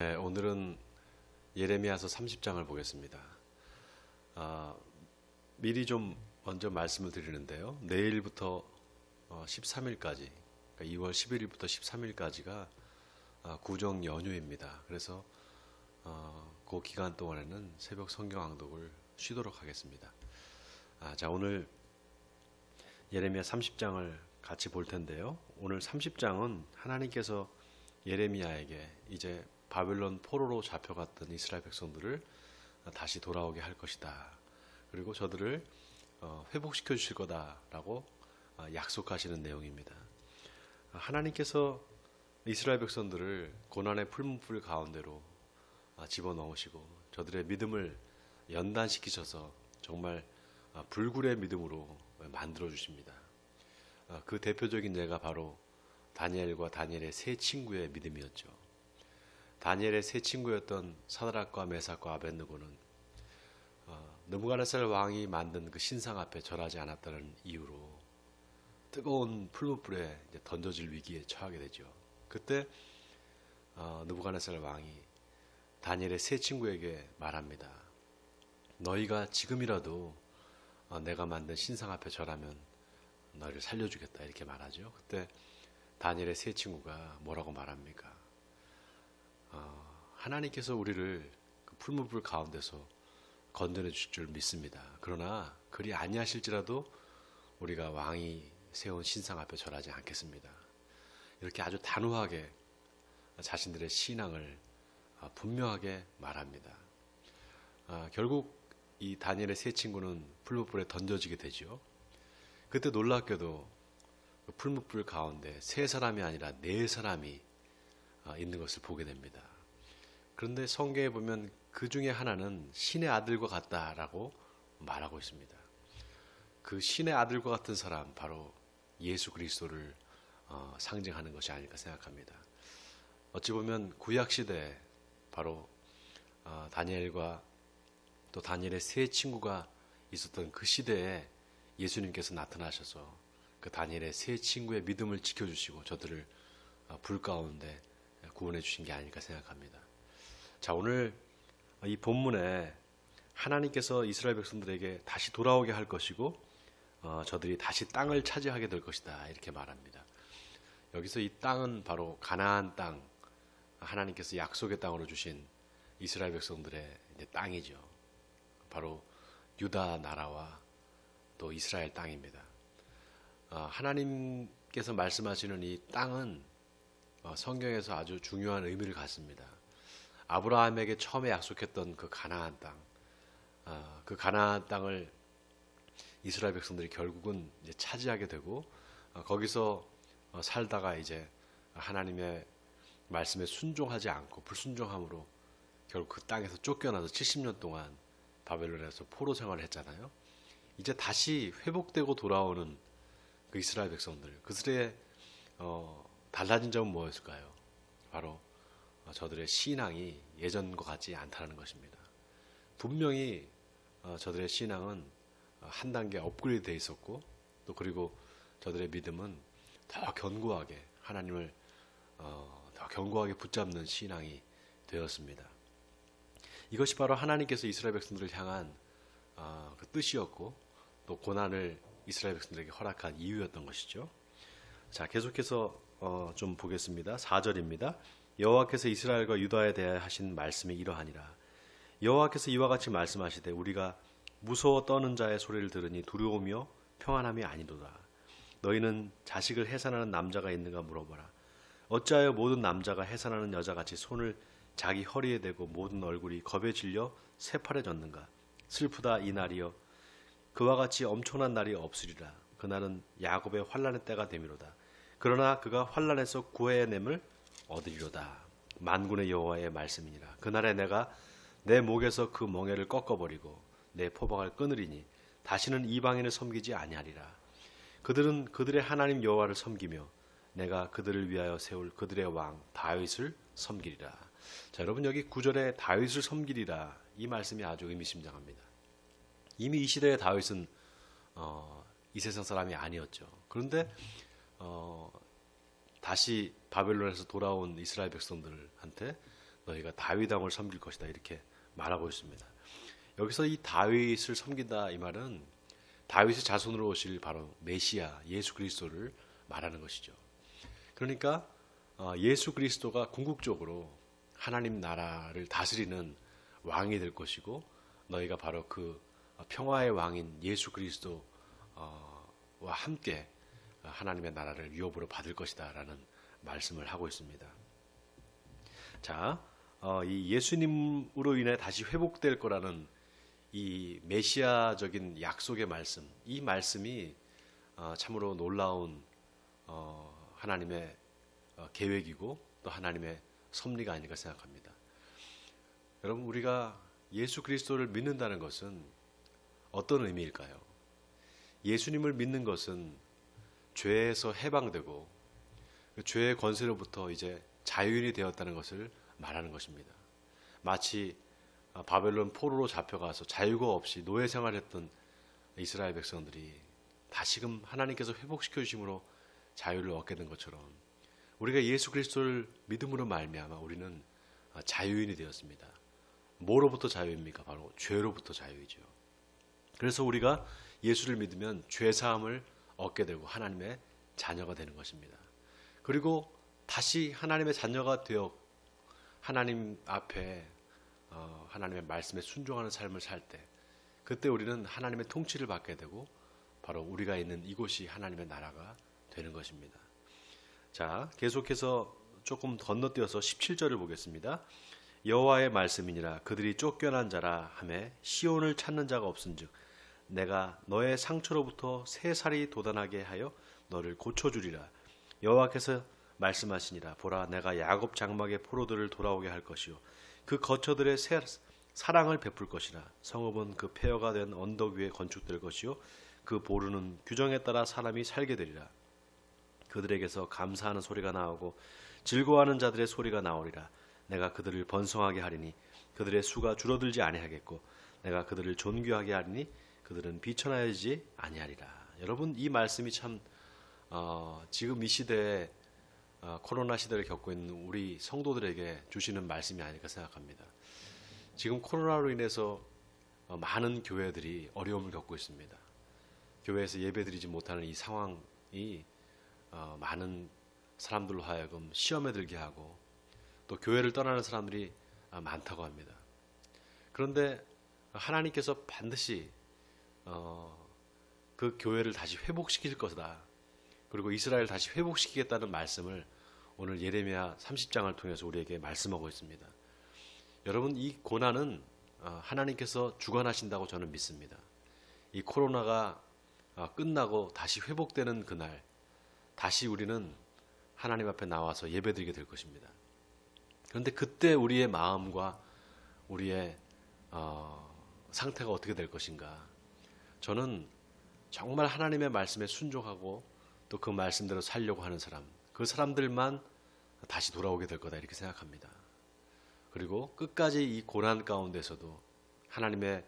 네, 오늘은 예레미야서 30장을 보겠습니다. 아, 미리 좀 먼저 말씀을 드리는데요. 내일부터 어, 13일까지, 그러니까 2월 11일부터 13일까지가 아, 구정 연휴입니다. 그래서 어, 그 기간 동안에는 새벽 성경 낭독을 쉬도록 하겠습니다. 아, 자 오늘 예레미야 30장을 같이 볼 텐데요. 오늘 30장은 하나님께서 예레미야에게 이제 바벨론 포로로 잡혀갔던 이스라엘 백성들을 다시 돌아오게 할 것이다. 그리고 저들을 어, 회복시켜 주실 거다라고 어, 약속하시는 내용입니다. 하나님께서 이스라엘 백성들을 고난의 풀문불 가운데로 아, 집어넣으시고 저들의 믿음을 연단시키셔서 정말 아, 불굴의 믿음으로 만들어 주십니다. 아, 그 대표적인 예가 바로 다니엘과 다니엘의 세 친구의 믿음이었죠. 다니엘의 세 친구였던 사드락과 메삭과 아벤느고는 어, 느부갓네살 왕이 만든 그 신상 앞에 절하지 않았다는 이유로 뜨거운 풀무불에 던져질 위기에 처하게 되죠. 그때 어, 느부갓네살 왕이 다니엘의 세 친구에게 말합니다. 너희가 지금이라도 어, 내가 만든 신상 앞에 절하면 너희를 살려주겠다 이렇게 말하죠. 그때 다니엘의 세 친구가 뭐라고 말합니까? 어, 하나님께서 우리를 그 풀무불 가운데서 건드려 주실 줄 믿습니다. 그러나 그리 아니하실지라도 우리가 왕이 세운 신상 앞에 절하지 않겠습니다. 이렇게 아주 단호하게 자신들의 신앙을 아, 분명하게 말합니다. 아, 결국 이 다니엘의 세 친구는 풀무불에 던져지게 되죠. 그때 놀랍게도 그 풀무불 가운데 세 사람이 아니라 네 사람이 아, 있는 것을 보게 됩니다. 그런데 성경에 보면 그 중에 하나는 신의 아들과 같다라고 말하고 있습니다. 그 신의 아들과 같은 사람 바로 예수 그리스도를 어, 상징하는 것이 아닐까 생각합니다. 어찌 보면 구약 시대 바로 어, 다니엘과 또 다니엘의 세 친구가 있었던 그 시대에 예수님께서 나타나셔서 그 다니엘의 세 친구의 믿음을 지켜주시고 저들을 어, 불 가운데 구원해 주신 게 아닐까 생각합니다. 자, 오늘 이 본문에 하나님께서 이스라엘 백성들에게 다시 돌아오게 할 것이고 어, 저들이 다시 땅을 차지하게 될 것이다 이렇게 말합니다. 여기서 이 땅은 바로 가나안 땅, 하나님께서 약속의 땅으로 주신 이스라엘 백성들의 땅이죠. 바로 유다 나라와 또 이스라엘 땅입니다. 어, 하나님께서 말씀하시는 이 땅은 어, 성경에서 아주 중요한 의미를 갖습니다. 아브라함에게 처음에 약속했던 그 가나안 땅, 어, 그 가나안 땅을 이스라엘 백성들이 결국은 차지하게 되고 거기서 살다가 이제 하나님의 말씀에 순종하지 않고 불순종함으로 결국 그 땅에서 쫓겨나서 70년 동안 바벨론에서 포로 생활을 했잖아요. 이제 다시 회복되고 돌아오는 그 이스라엘 백성들, 그들의 어, 달라진 점은 무엇일까요? 바로 어, 저들의 신앙이 예전과 같지 않다는 것입니다. 분명히 어, 저들의 신앙은 한 단계 업그레이드 돼 있었고 또 그리고 저들의 믿음은 더 견고하게 하나님을 어, 더 견고하게 붙잡는 신앙이 되었습니다. 이것이 바로 하나님께서 이스라엘 백성들을 향한 그 뜻이었고 또 고난을 이스라엘 백성들에게 허락한 이유였던 것이죠. 자, 계속해서 어, 좀 보겠습니다. 4절입니다. 여호와께서 이스라엘과 유다에 대하여 하신 말씀이 이러하니라. 여호와께서 이와 같이 말씀하시되 우리가 무서워 떠는 자의 소리를 들으니 두려우며 평안함이 아니도다. 너희는 자식을 해산하는 남자가 있는가 물어보라. 어찌하여 모든 남자가 해산하는 여자같이 손을 자기 허리에 대고 모든 얼굴이 겁에 질려 새파래졌는가? 슬프다 이 날이여. 그와 같이 엄청난 날이 없으리라. 그날은 야곱의 환란의 때가 되미로다. 그러나 그가 환란에서 구해냄을 얻으리로다. 만군의 여호와의 말씀이니라. 그날에 내가 내 목에서 그 멍에를 꺾어버리고 내 포박을 끊으리니 다시는 이방인을 섬기지 아니하리라. 그들은 그들의 하나님 여호와를 섬기며 내가 그들을 위하여 세울 그들의 왕 다윗을 섬기리라. 자, 여러분 여기 구절에 다윗을 섬기리라 이 말씀이 아주 의미심장합니다. 이미 이 시대의 다윗은 어, 이 세상 사람이 아니었죠. 그런데 어, 다시 바벨론에서 돌아온 이스라엘 백성들한테 너희가 다윗 왕을 섬길 것이다 이렇게 말하고 있습니다. 여기서 이 다윗을 섬긴다 이 말은 다윗의 자손으로 오실 바로 메시아 예수 그리스도를 말하는 것이죠. 그러니까 어, 예수 그리스도가 궁극적으로 하나님 나라를 다스리는 왕이 될 것이고 너희가 바로 그 평화의 왕인 예수 그리스도와 함께 하나님의 나라를 유업으로 받을 것이다라는 말씀을 하고 있습니다. 자, 어, 이 예수님으로 인해 다시 회복될 거라는 이 메시아적인 약속의 말씀, 이 말씀이 어, 참으로 놀라운 어, 하나님의 어, 계획이고 또 하나님의 섭리가 아닐까 생각합니다. 여러분 우리가 예수 그리스도를 믿는다는 것은 어떤 의미일까요? 예수님을 믿는 것은 죄에서 해방되고 그 죄의 권세로부터 이제 자유인이 되었다는 것을 말하는 것입니다. 마치 바벨론 포로로 잡혀가서 자유가 없이 노예 생활했던 이스라엘 백성들이 다시금 하나님께서 회복시켜 주심으로 자유를 얻게 된 것처럼 우리가 예수 그리스도를 믿음으로 말미암아 우리는 자유인이 되었습니다. 뭐로부터 자유입니까? 바로 죄로부터 자유이죠. 그래서 우리가 예수를 믿으면 죄 사함을 얻게 되고 하나님의 자녀가 되는 것입니다. 그리고 다시 하나님의 자녀가 되어 하나님 앞에 어, 하나님의 말씀에 순종하는 삶을 살 때 그때 우리는 하나님의 통치를 받게 되고 바로 우리가 있는 이곳이 하나님의 나라가 되는 것입니다. 자, 계속해서 조금 건너뛰어서 17절을 보겠습니다. 여호와의 말씀이니라 그들이 쫓겨난 자라 하매 시온을 찾는 자가 없은즉 내가 너의 상처로부터 새 살이 돋아나게 하여 너를 고쳐 주리라. 여호와께서 말씀하시니라. 보라 내가 야곱 장막의 포로들을 돌아오게 할 것이요. 그 거처들의 새 사랑을 베풀 것이라. 성읍은 그 폐허가 된 언덕 위에 건축될 것이요. 그 보루는 규정에 따라 사람이 살게 되리라. 그들에게서 감사하는 소리가 나오고 즐거워하는 자들의 소리가 나오리라. 내가 그들을 번성하게 하리니 그들의 수가 줄어들지 아니하겠고 내가 그들을 존귀하게 하리니 그들은 비천하여지 아니하리라. 여러분 이 말씀이 참 어, 지금 이 시대에 어, 코로나 시대를 겪고 있는 우리 성도들에게 주시는 말씀이 아닐까 생각합니다. 지금 코로나로 인해서 어, 많은 교회들이 어려움을 겪고 있습니다. 교회에서 예배드리지 못하는 이 상황이 어, 많은 사람들로 하여금 시험에 들게 하고 또 교회를 떠나는 사람들이 아, 많다고 합니다. 그런데 하나님께서 반드시 어, 그 교회를 다시 회복시킬 것이다. 그리고 이스라엘 다시 회복시키겠다는 말씀을 오늘 예레미야 30장을 통해서 우리에게 말씀하고 있습니다. 여러분 이 고난은 어, 하나님께서 주관하신다고 저는 믿습니다. 이 코로나가 어, 끝나고 다시 회복되는 그날 다시 우리는 하나님 앞에 나와서 예배드리게 될 것입니다. 그런데 그때 우리의 마음과 우리의 어, 상태가 어떻게 될 것인가? 저는 정말 하나님의 말씀에 순종하고 또 그 말씀대로 살려고 하는 사람, 그 사람들만 다시 돌아오게 될 거다 이렇게 생각합니다. 그리고 끝까지 이 고난 가운데서도 하나님의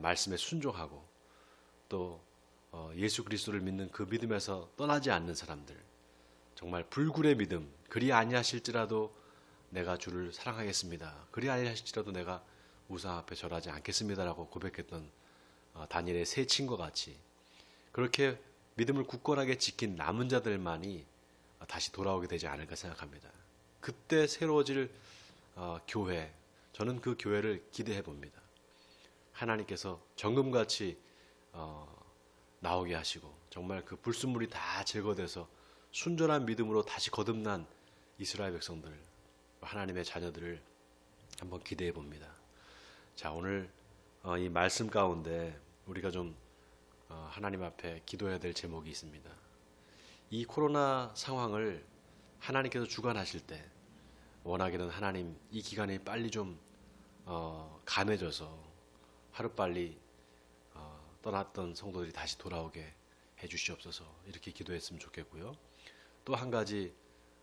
말씀에 순종하고 또 어, 예수 그리스도를 믿는 그 믿음에서 떠나지 않는 사람들, 정말 불굴의 믿음, 그리 아니하실지라도 내가 주를 사랑하겠습니다. 그리 아니하실지라도 내가 우상 앞에 절하지 않겠습니다라고 고백했던 어, 다니엘의 세 친과 같이 그렇게 믿음을 굳건하게 지킨 남은 자들만이 다시 돌아오게 되지 않을까 생각합니다. 그때 새로워질 어, 교회, 저는 그 교회를 기대해 봅니다. 하나님께서 정금같이 어, 나오게 하시고 정말 그 불순물이 다 제거돼서 순전한 믿음으로 다시 거듭난 이스라엘 백성들 하나님의 자녀들을 한번 기대해 봅니다. 자, 오늘 어, 이 말씀 가운데 우리가 좀 어, 하나님 앞에 기도해야 될 제목이 있습니다. 이 코로나 상황을 하나님께서 주관하실 때 원하기는 하나님 이 기간이 빨리 좀 어, 감해져서 하루빨리 어, 떠났던 성도들이 다시 돌아오게 해주시옵소서 이렇게 기도했으면 좋겠고요. 또 한 가지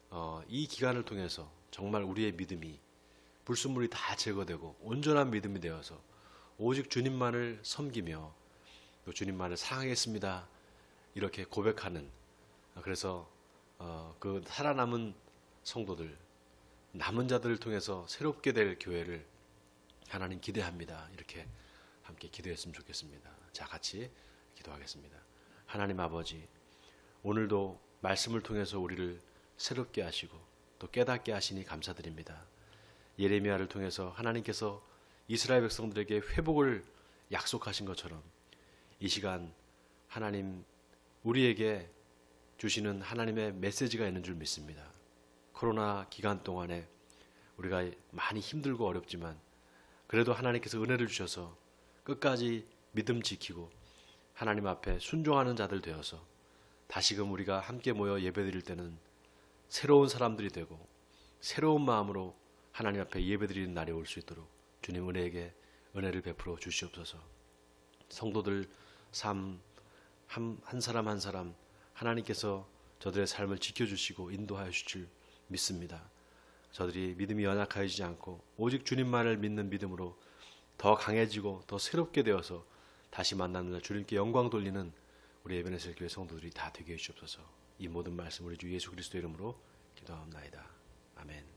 어, 이 기간을 통해서 정말 우리의 믿음이 불순물이 다 제거되고 온전한 믿음이 되어서 오직 주님만을 섬기며 또 주님만을 사랑하겠습니다. 이렇게 고백하는 그래서 어, 그 살아남은 성도들 남은 자들을 통해서 새롭게 될 교회를 하나님 기대합니다. 이렇게 함께 기도했으면 좋겠습니다. 자, 같이 기도하겠습니다. 하나님 아버지, 오늘도 말씀을 통해서 우리를 새롭게 하시고 또 깨닫게 하시니 감사드립니다. 예레미야를 통해서 하나님께서 이스라엘 백성들에게 회복을 약속하신 것처럼 이 시간 하나님 우리에게 주시는 하나님의 메시지가 있는 줄 믿습니다. 코로나 기간 동안에 우리가 많이 힘들고 어렵지만 그래도 하나님께서 은혜를 주셔서 끝까지 믿음 지키고 하나님 앞에 순종하는 자들 되어서 다시금 우리가 함께 모여 예배드릴 때는 새로운 사람들이 되고 새로운 마음으로 하나님 앞에 예배드리는 날이 올 수 있도록 주님 은혜에게 은혜를 베풀어 주시옵소서. 성도들 삶 한, 한 사람 한 사람 하나님께서 저들의 삶을 지켜주시고 인도하여 주실 줄 믿습니다. 저들이 믿음이 연약해지지 않고 오직 주님만을 믿는 믿음으로 더 강해지고 더 새롭게 되어서 다시 만나는 날 주님께 영광 돌리는 우리 에베네셀 교회 성도들이 다 되게 해주옵소서. 이 모든 말씀 우리 주 예수 그리스도 이름으로 기도하옵나이다. 아멘.